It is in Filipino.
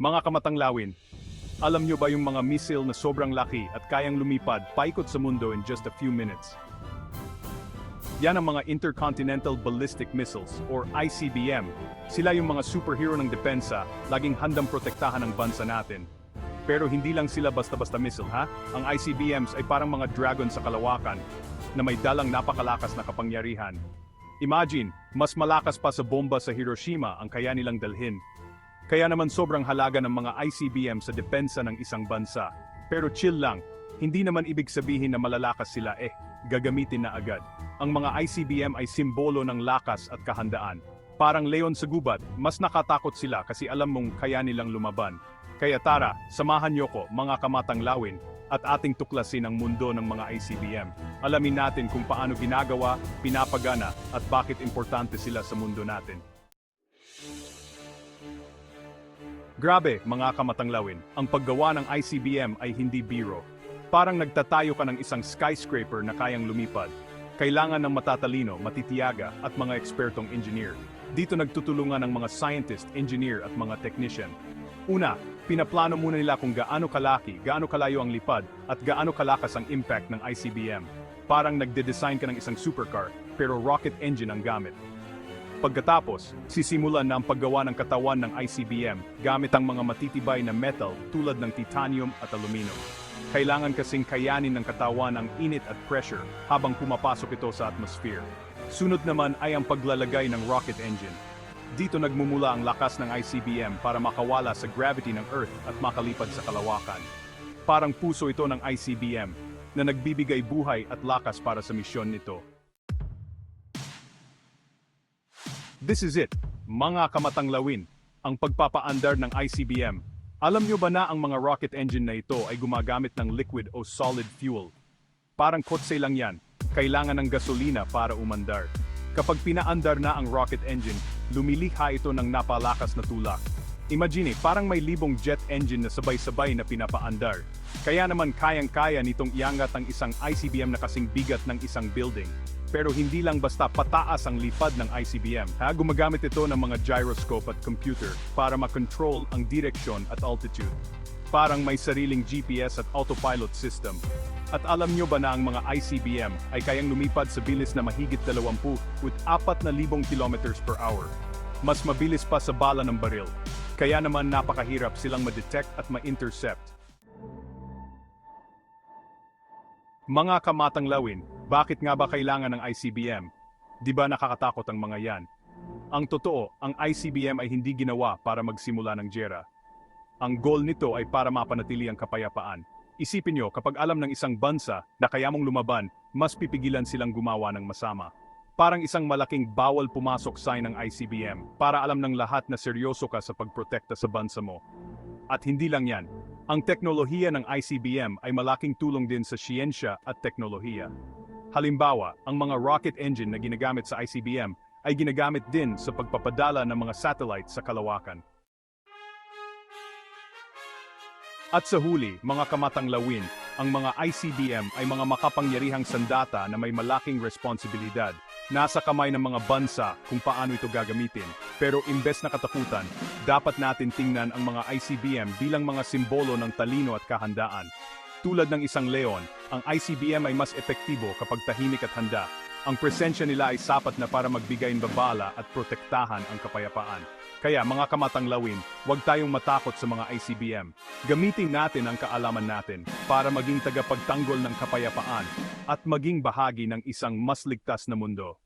Mga kamatanglawin, alam nyo ba yung mga missile na sobrang laki at kayang lumipad paikot sa mundo in just a few minutes? Yan ang mga Intercontinental Ballistic Missiles or ICBM. Sila yung mga superhero ng depensa, laging handang protektahan ang bansa natin. Pero hindi lang sila basta-basta missile ha? Ang ICBMs ay parang mga dragon sa kalawakan na may dalang napakalakas na kapangyarihan. Imagine, mas malakas pa sa bomba sa Hiroshima ang kaya nilang dalhin. Kaya naman sobrang halaga ng mga ICBM sa depensa ng isang bansa. Pero chill lang, hindi naman ibig sabihin na malalakas sila eh, gagamitin na agad. Ang mga ICBM ay simbolo ng lakas at kahandaan. Parang leon sa gubat, mas nakatakot sila kasi alam mong kaya nilang lumaban. Kaya tara, samahan niyo ko, mga kamatang lawin, at ating tuklasin ang mundo ng mga ICBM. Alamin natin kung paano ginagawa, pinapagana, at bakit importante sila sa mundo natin. Grabe, mga kamatanglawin, ang paggawa ng ICBM ay hindi biro. Parang nagtatayo ka ng isang skyscraper na kayang lumipad. Kailangan ng matatalino, matitiyaga, at mga ekspertong engineer. Dito nagtutulungan ng mga scientist, engineer, at mga technician. Una, pinaplano muna nila kung gaano kalaki, gaano kalayo ang lipad, at gaano kalakas ang impact ng ICBM. Parang nagde-design ka ng isang supercar, pero rocket engine ang gamit. Pagkatapos, sisimulan na ang paggawa ng katawan ng ICBM gamit ang mga matitibay na metal tulad ng titanium at aluminum. Kailangan kasing kayanin ng katawan ang init at pressure habang pumapasok ito sa atmosphere. Sunod naman ay ang paglalagay ng rocket engine. Dito nagmumula ang lakas ng ICBM para makawala sa gravity ng Earth at makalipad sa kalawakan. Parang puso ito ng ICBM na nagbibigay buhay at lakas para sa misyon nito. This is it, mga kamatanglawin, ang pagpapaandar ng ICBM. Alam nyo ba na ang mga rocket engine na ito ay gumagamit ng liquid o solid fuel? Parang kotse lang yan, kailangan ng gasolina para umandar. Kapag pinaandar na ang rocket engine, lumilikha ito ng napalakas na tulak. Imagine, parang may libong jet engine na sabay-sabay na pinapaandar. Kaya naman kayang-kaya nitong iangat ang isang ICBM na kasing bigat ng isang building. Pero hindi lang basta pataas ang lipad ng ICBM. Ha? Gumagamit ito ng mga gyroscope at computer para makontrol ang direksyon at altitude. Parang may sariling GPS at autopilot system. At alam nyo ba na ang mga ICBM ay kayang lumipad sa bilis na mahigit 20 with 4,000 kilometers per hour. Mas mabilis pa sa bala ng baril. Kaya naman napakahirap silang ma-detect at ma-intercept. Mga kamatang lawin, bakit nga ba kailangan ng ICBM? Di ba nakakatakot ang mga yan? Ang totoo, ang ICBM ay hindi ginawa para magsimula ng gera. Ang goal nito ay para mapanatili ang kapayapaan. Isipin nyo, kapag alam ng isang bansa na kaya mong lumaban, mas pipigilan silang gumawa ng masama. Parang isang malaking bawal pumasok sign ng ICBM para alam ng lahat na seryoso ka sa pagprotekta sa bansa mo. At hindi lang yan, ang teknolohiya ng ICBM ay malaking tulong din sa siyensya at teknolohiya. Halimbawa, ang mga rocket engine na ginagamit sa ICBM ay ginagamit din sa pagpapadala ng mga satellite sa kalawakan. At sa huli, mga kamatang lawin, ang mga ICBM ay mga makapangyarihang sandata na may malaking responsibilidad. Nasa kamay ng mga bansa kung paano ito gagamitin. Pero imbes na katakutan, dapat natin tingnan ang mga ICBM bilang mga simbolo ng talino at kahandaan. Tulad ng isang leon, ang ICBM ay mas epektibo kapag tahimik at handa. Ang presensya nila ay sapat na para magbigay ng babala at protektahan ang kapayapaan. Kaya mga kamatang lawin, huwag tayong matakot sa mga ICBM. Gamitin natin ang kaalaman natin para maging tagapagtanggol ng kapayapaan at maging bahagi ng isang mas ligtas na mundo.